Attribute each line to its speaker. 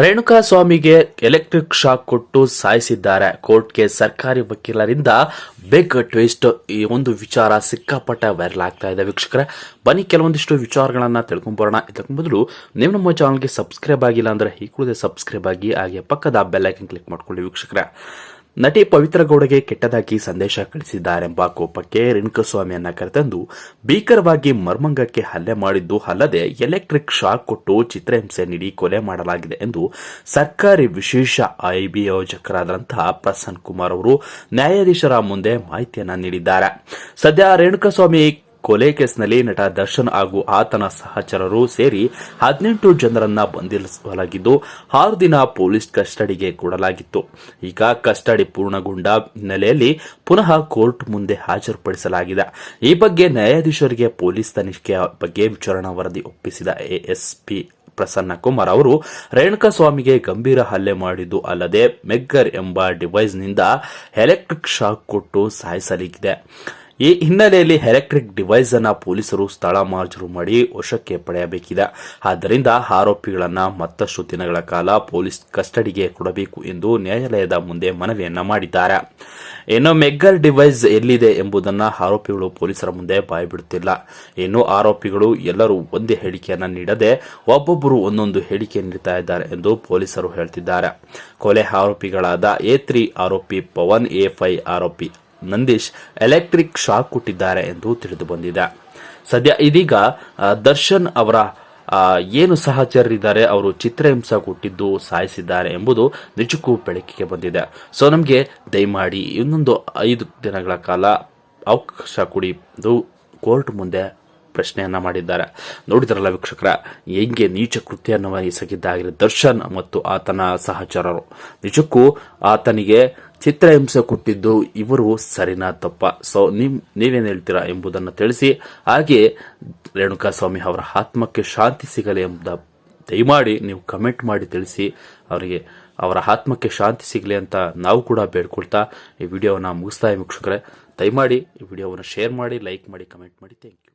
Speaker 1: ರೇಣುಕಾ ಸ್ವಾಮಿಗೆ electric shock ಕೊಟ್ಟು ಸಾಯಿಸಿದ್ದಾರೆ. ಕೋರ್ಟ್ಗೆ ಸರ್ಕಾರಿ ವಕೀಲರಿಂದ ಬಿಗ್ ಟ್ವಿಸ್ಟ್. ಈ ಒಂದು ವಿಚಾರ ಸಿಕ್ಕಾಪಟ್ಟೆ ವೈರಲ್ ಆಗ್ತಾ ಇದೆ ವೀಕ್ಷಕರೇ. ಬನ್ನಿ ಕೆಲವೊಂದಿಷ್ಟು ವಿಚಾರಗಳನ್ನು ತಿಳ್ಕೊಂಬರೋಣ ಇದಕ್ಕೂ ಬದಲು ನೀವು ನಮ್ಮ ಚಾನಲ್ಗೆ ಸಬ್ಸ್ಕ್ರೈಬ್ ಆಗಿಲ್ಲ ಅಂದ್ರೆ ಈ ಕೂಡಲೇ ಸಬ್ಸ್ಕ್ರೈಬ್ ಆಗಿ, ಹಾಗೆ ಪಕ್ಕದ ಬೆಲ್ ಐಕನ್ ಕ್ಲಿಕ್ ಮಾಡ್ಕೊಳ್ಳಿ ವೀಕ್ಷಕರೇ. ನಟಿ ಪವಿತ್ರ ಗೌಡಗೆ ಕೆಟ್ಟದಾಗಿ ಸಂದೇಶ ಕಳಿಸಿದ್ದಾರೆಂಬ ಕೋಪಕ್ಕೆ ರೇಣುಕಸ್ವಾಮಿಯನ್ನ ಕರೆತಂದು ಭೀಕರವಾಗಿ ಮರ್ಮಂಗಕ್ಕೆ ಹಲ್ಲೆ ಮಾಡಿದ್ದು ಅಲ್ಲದೆ ಎಲೆಕ್ಟ್ರಿಕ್ ಶಾಕ್ ಕೊಟ್ಟು ಚಿತ್ರಹಿಂಸೆ ನೀಡಿ ಕೊಲೆ ಮಾಡಲಾಗಿದೆ ಎಂದು ಸರ್ಕಾರಿ ವಿಶೇಷ ಐಬಿ ಯೋಜಕರಾದಂತಹ ಪ್ರಸನ್ ಕುಮಾರ್ ಅವರು ನ್ಯಾಯಾಧೀಶರ ಮುಂದೆ ಮಾಹಿತಿಯನ್ನ ನೀಡಿದ್ದಾರೆ. ಸದ್ಯ ರೇಣುಕಸ್ವಾಮಿ ಕೊಲೆ ಕೇಸ್ನಲ್ಲಿ ನಟ ದರ್ಶನ್ ಹಾಗೂ ಆತನ ಸಹಚರರು ಸೇರಿ ಹದಿನೆಂಟು ಜನರನ್ನ ಬಂಧಿಸಲಾಗಿದ್ದು, ಆರು ದಿನ ಪೊಲೀಸ್ ಕಸ್ಟಡಿಗೆ ಕೊಡಲಾಗಿತ್ತು. ಈಗ ಕಸ್ಟಡಿ ಪೂರ್ಣಗೊಂಡ ಹಿನ್ನೆಲೆಯಲ್ಲಿ ಪುನಃ ಕೋರ್ಟ್ ಮುಂದೆ ಹಾಜರುಪಡಿಸಲಾಗಿದೆ. ಈ ಬಗ್ಗೆ ನ್ಯಾಯಾಧೀಶರಿಗೆ ಪೊಲೀಸ್ ತನಿಖೆಯ ಬಗ್ಗೆ ವಿಚಾರಣಾ ವರದಿ ಒಪ್ಪಿಸಿದ ಎಎಸ್ಪಿ ಪ್ರಸನ್ನ ಕುಮಾರ್ ಅವರು ರೇಣುಕಸ್ವಾಮಿಗೆ ಗಂಭೀರ ಹಲ್ಲೆ ಮಾಡಿದ್ದು ಅಲ್ಲದೆ ಮೆಗ್ಗರ್ ಎಂಬ ಡಿವೈಸ್ನಿಂದ ಎಲೆಕ್ಟ್ರಿಕ್ ಶಾಕ್ ಕೊಟ್ಟು ಸಾಯಿಸಲಿದೆ ಈ ಹಿನ್ನೆಲೆಯಲ್ಲಿ ಎಲೆಕ್ಟ್ರಿಕ್ ಡಿವೈಸ್ ಅನ್ನ ಪೊಲೀಸರು ಸ್ಥಳ ಮಾರ್ಜರು ಮಾಡಿ ವಶಕ್ಕೆ ಪಡೆಯಬೇಕಿದೆ. ಆದ್ದರಿಂದ ಆರೋಪಿಗಳನ್ನ ಮತ್ತಷ್ಟು ದಿನಗಳ ಕಾಲ ಪೊಲೀಸ್ ಕಸ್ಟಡಿಗೆ ಕೊಡಬೇಕು ಎಂದು ನ್ಯಾಯಾಲಯದ ಮುಂದೆ ಮನವಿಯನ್ನ ಮಾಡಿದ್ದಾರೆ. ಇನ್ನು ಮೆಗ್ಗರ್ ಡಿವೈಸ್ ಎಲ್ಲಿದೆ ಎಂಬುದನ್ನು ಆರೋಪಿಗಳು ಪೊಲೀಸರ ಮುಂದೆ ಬಾಯ್ಬಿಡುತ್ತಿಲ್ಲ ಇನ್ನು ಆರೋಪಿಗಳು ಎಲ್ಲರೂ ಒಂದೇ ಹೇಳಿಕೆಯನ್ನ ನೀಡದೆ ಒಬ್ಬೊಬ್ಬರು ಒಂದೊಂದು ಹೇಳಿಕೆ ನೀಡುತ್ತಾ ಇದ್ದಾರೆ ಎಂದು ಪೊಲೀಸರು ಹೇಳ್ತಿದ್ದಾರೆ. ಕೊಲೆ ಆರೋಪಿಗಳಾದ ಎ ಆರೋಪಿ ಪವನ್, ಎ ಆರೋಪಿ ನಂದೀಶ್ ಎಲೆಕ್ಟ್ರಿಕ್ ಶಾಕ್ ಕೊಟ್ಟಿದ್ದಾರೆ ಎಂದು ತಿಳಿದು ಬಂದಿದೆ. ಸದ್ಯ ಇದೀಗ ದರ್ಶನ್ ಅವರ ಏನು ಸಹಚರರಿದ್ದಾರೆ, ಅವರು ಚಿತ್ರಹಿಂಸೆ ಕೊಟ್ಟಿದ್ದು ಸಾಯಿಸಿದ್ದಾರೆ ಎಂಬುದು ನಿಜಕ್ಕೂ ಬೆಳಕಿಗೆ ಬಂದಿದೆ. ಸೊ ನಮಗೆ ದಯಮಾಡಿ ಇನ್ನೊಂದು ಐದು ದಿನಗಳ ಕಾಲ ಅವಕಾಶ ಕೊಡಿ ಎಂದು ಕೋರ್ಟ್ ಮುಂದೆ ಪ್ರಶ್ನೆಯನ್ನ ಮಾಡಿದ್ದಾರೆ. ನೋಡಿದ್ರಲ್ಲ ವೀಕ್ಷಕರ, ಹೆಂಗೆ ನೀಚ ಕೃತ್ಯವನ್ನು ಎಸಗಿದ್ದಾಗಿರೋ ದರ್ಶನ್ ಮತ್ತು ಆತನ ಸಹಚರರು. ನಿಜಕ್ಕೂ ಆತನಿಗೆ ಚಿತ್ರಹಿಂಸೆ ಕೊಟ್ಟಿದ್ದು ಇವರು ಸರಿನಾ ತಪ್ಪ. ಸೊ ನಿಮ್ ನೀವೇನು ಹೇಳ್ತೀರಾ ಎಂಬುದನ್ನು ತಿಳಿಸಿ. ಹಾಗೆ ರೇಣುಕಾ ಸ್ವಾಮಿ ಅವರ ಆತ್ಮಕ್ಕೆ ಶಾಂತಿ ಸಿಗಲಿ ಎಂಬ, ದಯಮಾಡಿ ನೀವು ಕಮೆಂಟ್ ಮಾಡಿ ತಿಳಿಸಿ. ಅವರಿಗೆ, ಅವರ ಆತ್ಮಕ್ಕೆ ಶಾಂತಿ ಸಿಗಲಿ ಅಂತ ನಾವು ಕೂಡ ಬೇಡ್ಕೊಳ್ತಾ ಈ ವಿಡಿಯೋನ ಮುಗಿಸ್ತಾ ವೀಕ್ಷಕರೇ. ದಯಮಾಡಿ ಈ ವಿಡಿಯೋವನ್ನು ಶೇರ್ ಮಾಡಿ ಲೈಕ್ ಮಾಡಿ ಕಮೆಂಟ್ ಮಾಡಿ. Thank you